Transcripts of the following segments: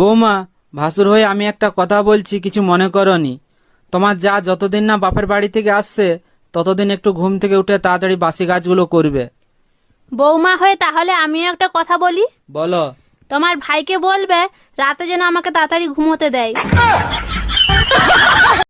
বৌমা ভাসুর হয়ে আমি একটা কথা বলছি কিছু মনে করনি। তোমার যা যতদিন না বাপের বাড়ি থেকে আসছে ততদিন একটু ঘুম থেকে উঠে তাড়াতাড়ি বাসি গাছগুলো করবে। বৌমা হয়ে তাহলে আমিও একটা কথা বলি? বলো। তোমার ভাইকে বলবে রাতে যেন আমাকে তাড়াতাড়ি ঘুমোতে দেয়।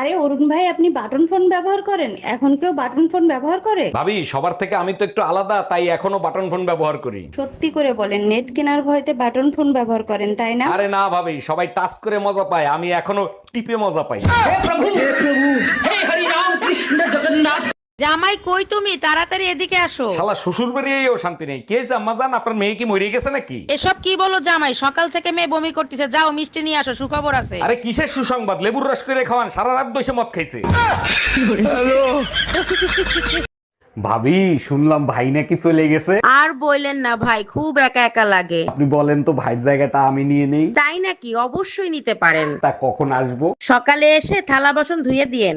আরে অরুণ ভাই আপনি বাটন ফোন ব্যবহার করেন? এখন কেউ বাটন ফোন ব্যবহার করে? ভাবি সবার থেকে আমি তো একটু আলাদা তাই এখনও বাটন ফোন ব্যবহার করি। সত্যি করে বলেন নেট কেনার ভয়তে বাটন ফোন ব্যবহার করেন তাই না? আরে না ভাবি সবাই টাচ করে মজা পায় আমি এখনও টিপে মজা পাই। জামাই কই তুমি? তাড়াতাড়ি এদিকে আসো। শালা শ্বশুর বাড়িয়েও শান্তি নেই। কে জাম্মা জান আপনার মেয়ে কি মরে গেছে নাকি? এসব কি বলো জামাই? সকাল থেকে মেয়ে বমি করতেছে। যাও মিষ্টি নিয়ে আসো সুখবর আছে। আরে কিসের সুসংবাদ? লেবুর রস করে খাওয়ান সারা রাত বসে মদ খাইছে। ভাবি শুনলাম ভাই নাকি চলে গেছে। আর বললেন না ভাই খুব একা একা লাগে। আপনি বলেন তো ভাইয়ের জায়গাটা আমি নিয়ে নেই। তাই নাকি? অবশ্যই নিতে পারেন। তা কখন আসব? সকালে এসে থালা বাসন ধুয়ে দিয়েন।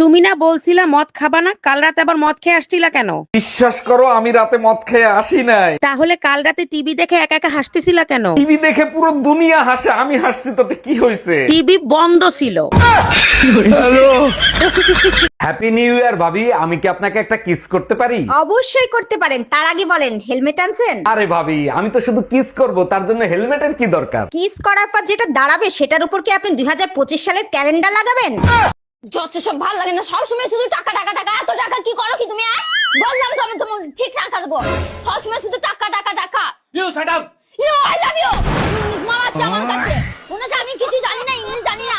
তুমি না বলছিলা মদ খাবা না কাল রাতে আবার মদ খেয়ে আসছিলা কেন? বিশ্বাস করো আমি রাতে মদ খেয়ে আসি নাই। তাহলে কাল রাতে টিভি দেখে একা একা হাসতেছিলা কেন? টিভি দেখে পুরো দুনিয়া হাসে আমি হাসছি তাতে কি হয়েছে টিভি বন্ধ ছিল। হ্যাপি নিউ ইয়ার ভাবি আমি কি আপনাকে একটা কিস করতে পারি? অবশ্যই করতে পারেন তার আগে বলেন হেলমেট আনছেন? আরে ভাবি আমি তো শুধু কিস করব তার জন্য হেলমেটের কি দরকার? কিস করার পর যেটা দাঁড়াবে সেটার উপর কি আপনি দুই হাজার পঁচিশ সালের ক্যালেন্ডার লাগাবেন? যত সব ভালো লাগে না সবসময় শুধু টাকা টাকা টাকা। এত টাকা কি করো কি তুমি? বললাম তো আমি তোমার ঠিক টাকা দেবো। সবসময় শুধু টাকা টাকা টাকা। You shut up you I love you English মারাচ্ছে আমার কাছে। মনে হচ্ছে আমি কিছু জানি না ইংলিশ জানি না।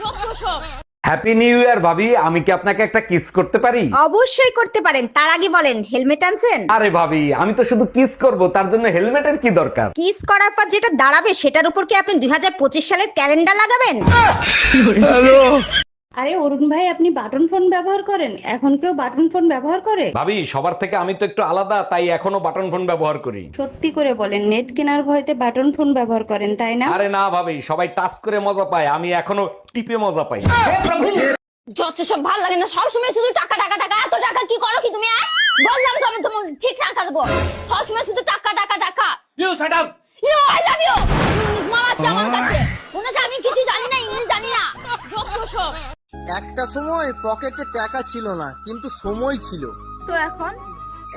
যত সব। হ্যাপি নিউ ইয়ার ভাবি। আমি কি আপনাকে একটা কিস করতে পারি? অবশ্যই করতে পারেন। তার আগে বলেন হেলমেট আনছেন? আরে ভাবি আমি তো শুধু কিস করব তার জন্য হেলমেটের কি দরকার? কিস করার পর যেটা দাঁড়াবে সেটার উপর কি আপনি দুই হাজার পঁচিশ সালের ক্যালেন্ডার লাগাবেন? আরে অরুণ ভাই আপনি বাটন ফোন ব্যবহার করেন? এখন কেউ বাটন ফোন ব্যবহার করে? ভাবি সবার থেকে আমি তো একটু আলাদা তাই এখনও বাটন ফোন ব্যবহার করি। সত্যি করে বলেন নেট কেনার ভয়তে বাটন ফোন ব্যবহার করেন তাই না? আরে না ভাবি সবাই টাচ করে মজা পায় আমি এখনও টিপে মজা পাই যত সব ভালো লাগে না সবসময় শুধু টাকা টাকা টাকা এত টাকা কি করো কি তুমি? বললাম তো আমি তোমার ঠিক টাকা দেবো। সবসময় শুধু টাকা টাকা টাকা। You shut up you I love you মারাচ্ছে আমার কাছে। মনে আমি কিছু জানি না ইংলিশ জানি না। যত সব। একটা সময় পকেটে টাকা ছিল না কিন্তু সময় ছিল। তো এখন?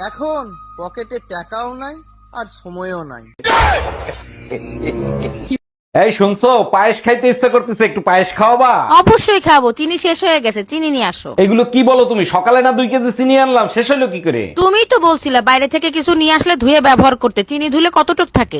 এখন পকেটে টাকাও নাই আর সময়ও নাই। এই শুনছো পায়েস খাইতে ইচ্ছা করতেছে একটু পায়েস খাওয়াবা? অবশ্যই খাব চিনি শেষ হয়ে গেছে চিনি নিয়ে আসো। এগুলো কি বলো তুমি? সকালে না দুই কেজি চিনি আনলাম শেষ হলো কি করে? তুমিই তো বলছিলে বাইরে থেকে কিছু নিয়ে আসলে ধুয়ে ব্যবহার করতে চিনি ধুলে কতটুক থাকে?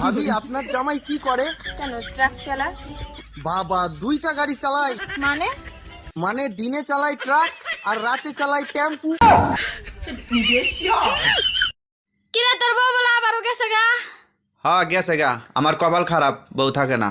ভাবি আপনার জামাই কি করে? কেন ট্রাক চালা বাবা দুইটা গাড়ি চালায়। মানে? মানে দিনে চালায় ট্রাক আর রাতে চালায় টেম্পু। কিরে তোর বউ বলে আবারও গেছে গা? হ্যাঁ গেছে গা। আমার কপাল খারাপ বউ থাকে না।